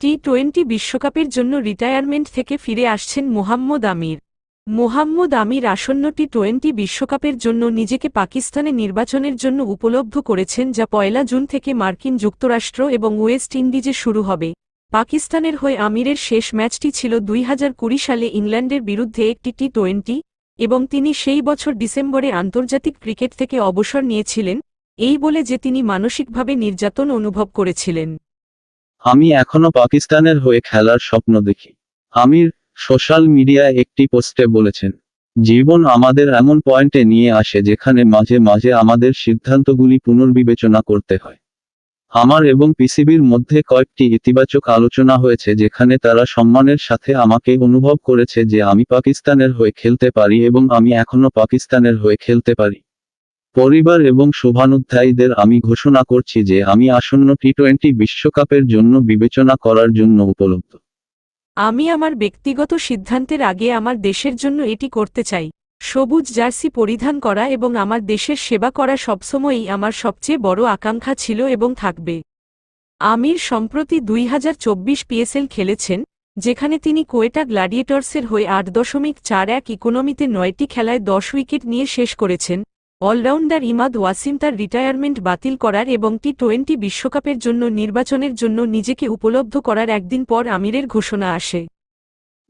T twenty বিশ্বকাপের জন্য retirement থেকে ফিরে আসছেন মোহাম্মদ আমির। মোহাম্মদ আমির আসন্ন টি টোয়েন্টি বিশ্বকাপের জন্য নিজেকে পাকিস্তানে নির্বাচনের জন্য উপলব্ধ করেছেন যা পয়লা জুন থেকে মার্কিন যুক্তরাষ্ট্র এবং ওয়েস্ট ইন্ডিজে শুরু হবে। পাকিস্তানের হয়ে আমিরের শেষ ম্যাচটি ছিল দুই হাজার কুড়ি সালে ইংল্যান্ডের বিরুদ্ধে একটি টি টোয়েন্টি এবং তিনি সেই বছর ডিসেম্বরে আন্তর্জাতিক ক্রিকেট থেকে অবসর নিয়েছিলেন, এই বলে যে তিনি মানসিকভাবে নির্যাতন অনুভব করেছিলেন। আমি এখনও পাকিস্তানের হয়ে খেলার স্বপ্ন দেখি। আমির, সোশ্যাল মিডিয়ায় একটি পোস্টে বলেছেন, জীবন আমাদের এমন পয়েন্টে নিয়ে আসে যেখানে মাঝে মাঝে আমাদের সিদ্ধান্তগুলি পুনর্বিবেচনা করতে হয়। আমার এবং পিসিবির মধ্যে কয়েকটি ইতিবাচক আলোচনা হয়েছে যেখানে তারা সম্মানের সাথে আমাকে অনুভব করেছে যে আমি পাকিস্তানের হয়ে খেলতে পারি এবং আমি এখনও পাকিস্তানের হয়ে খেলতে পারি। পরিবার এবং শুভানুধ্যায়ীদের আমি ঘোষণা করছি যে আমি আসন্ন টি টোয়েন্টি বিশ্বকাপের জন্য বিবেচনা করার জন্য উপলব্ধ। আমি আমার ব্যক্তিগত সিদ্ধান্তের আগে আমার দেশের জন্য এটি করতে চাই। সবুজ জার্সি পরিধান করা এবং আমার দেশের সেবা করা সবসময়ই আমার সবচেয়ে বড় আকাঙ্ক্ষা ছিল এবং থাকবে। আমির সম্প্রতি দুই হাজার চব্বিশ পিএসএল খেলেছেন, যেখানে তিনি কোয়েটা গ্ল্যাডিয়েটর্সের হয়ে আট দশমিক চার এক ইকোনমিতে নয়টি খেলায় দশ উইকেট নিয়ে শেষ করেছেন অলরাউন্ডার ইমাদ ওয়াসিম তার রিটায়ারমেন্ট বাতিল করার এবং টি টোয়েন্টি বিশ্বকাপের জন্য নির্বাচনের জন্য নিজেকে উপলব্ধ করার একদিন পর আমিরের ঘোষণা আসে।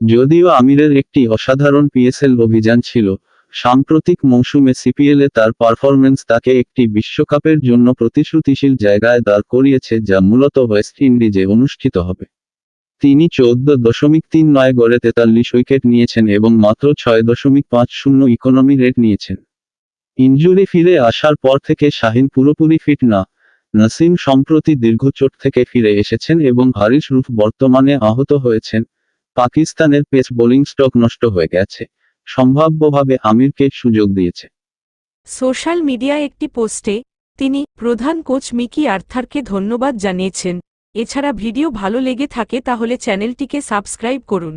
যদিও আমিরের একটি অসাধারণ পিএসএল অভিযান ছিল, সাম্প্রতিক মৌসুমে সিপিএলে তার পারফরমেন্স তাকে একটি বিশ্বকাপের জন্য প্রতিশ্রুতিশীল জায়গায় দাঁড় করিয়েছে যা মূলত ওয়েস্ট ইন্ডিজে অনুষ্ঠিত হবে। তিনি চৌদ্দ দশমিক তিন নয় গড়ে তেতাল্লিশ উইকেট নিয়েছেন এবং মাত্র ছয় দশমিক পাঁচ শূন্য ইকোনমি রেট নিয়েছেন। ইনজুরি ফিরে আসার পর থেকে শাহিন পুরোপুরি ফিট না। নাসিম সম্প্রতি দীর্ঘ চোট থেকে ফিরে এসেছেন এবং হারিস রুফ বর্তমানে আহত হয়েছেন। পাকিস্তানের পেস বোলিং স্টক নষ্ট হয়ে গেছে। সম্ভাব্যভাবে আমিরকে সুযোগ দিয়েছে। সোশ্যাল মিডিয়ায় একটি পোস্টে তিনি প্রধান কোচ মিকি আর্থারকে ধন্যবাদ জানিয়েছেন। এছাড়া ভিডিও ভালো লেগে থাকে তাহলে চ্যানেলটিকে সাবস্ক্রাইব করুন।